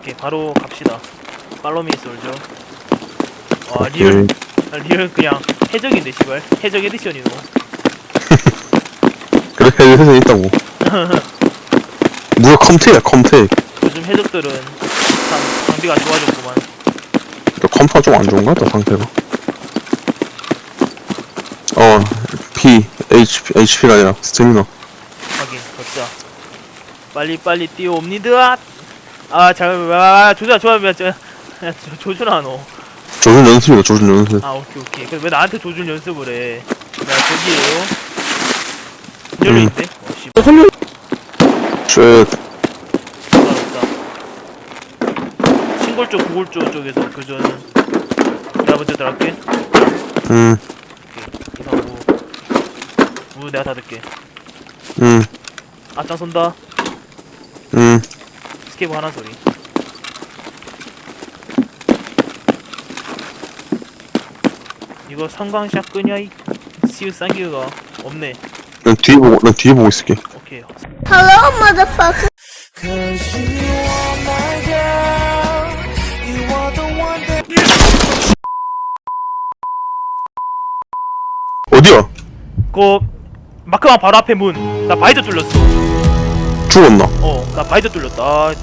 오케이 바로 갑시다 팔로미 솔죠 와. 리얼 아, 리얼 그냥 해적인데 씨발 해적 에디션이노 그렇게 해서 있다고. 누가 컴테야 컴테. 요즘 해적들은 참 장비가 좋아졌구만 또 컴파 좀안 좋은가 또 상태가. 어 P HP HP가 아니라 스태미나. 확인 걷자 빨리 빨리 뛰어옵니다 아잘 아, 조준아 조준아 저, 저, 조준아 너아 조준 연습이다 조준 연습. 오케이 오케이. 그왜 나한테 조준 연습을 해? 야, 저기에요. 열려있대? 어 씨, 쉣. 없다 신골조 구골조 쪽에서 교전은 내가 먼저 들어갈게. 음, 이상우 우 내가 닫을게. 음, 앞장 선다. 음. 스케이브 하나 소리 이거 성광샷 끄냐 이 시우 쌍기가 없네 난 뒤에 보고 난 뒤에 보고 있을게. 오케이 Hello, motherfucker. Cause you are my girl. You are the one that 어디야? 그 마크방 바로 앞에 문 나 바이저 뚫렸어 죽었나? 어나 바이저 뚫렸다 아,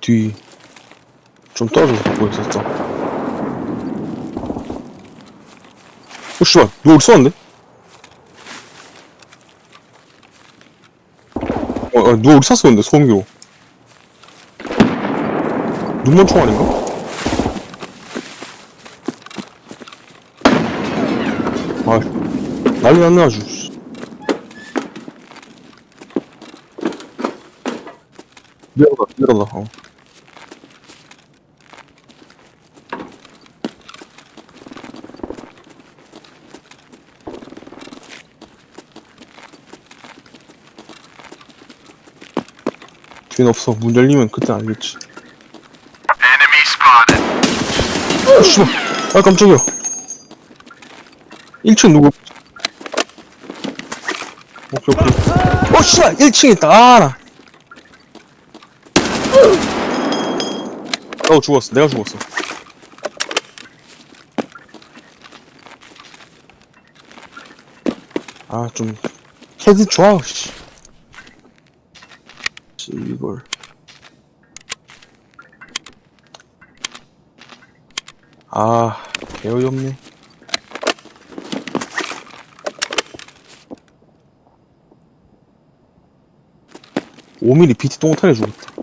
뒤. 좀 떨어져서 보고 있었어. 어, 씨발. 누가 어디 쏘는데? 어, 어, 누가 어디 쐈었는데, 소음기로. 눈먼 총 아닌가? 아, 난리 났네, 아주. 씨. 미안하다, 미안하다, 어. 뒤엔 없어. 문 열리면 그때 알겠지. 어, 씨발. 아, 깜짝이야. 1층 누구? 오케이, 오케이. 어, 씨발! 1층에 있다. 아, 나. 어, 죽었어. 내가 죽었어. 아, 좀, 헤드 좋아, 씨. 씨, 이걸. 아, 개어이 없네. 오미리 BT 똥탄에 죽었다.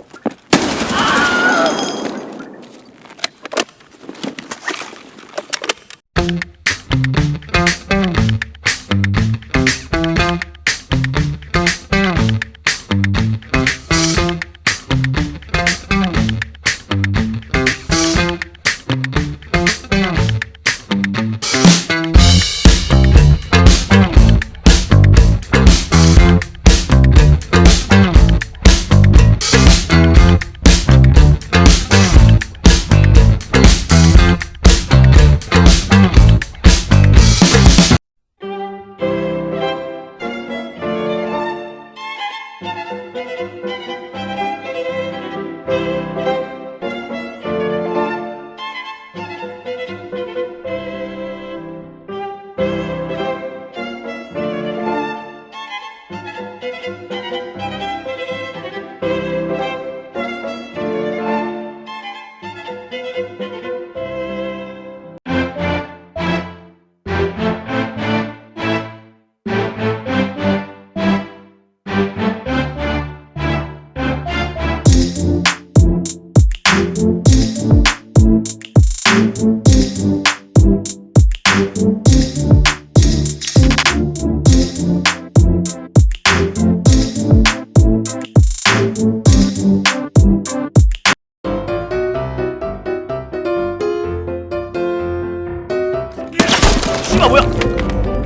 씨발 뭐야?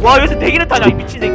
와 여기서 대기를 타냐 이 미친 새끼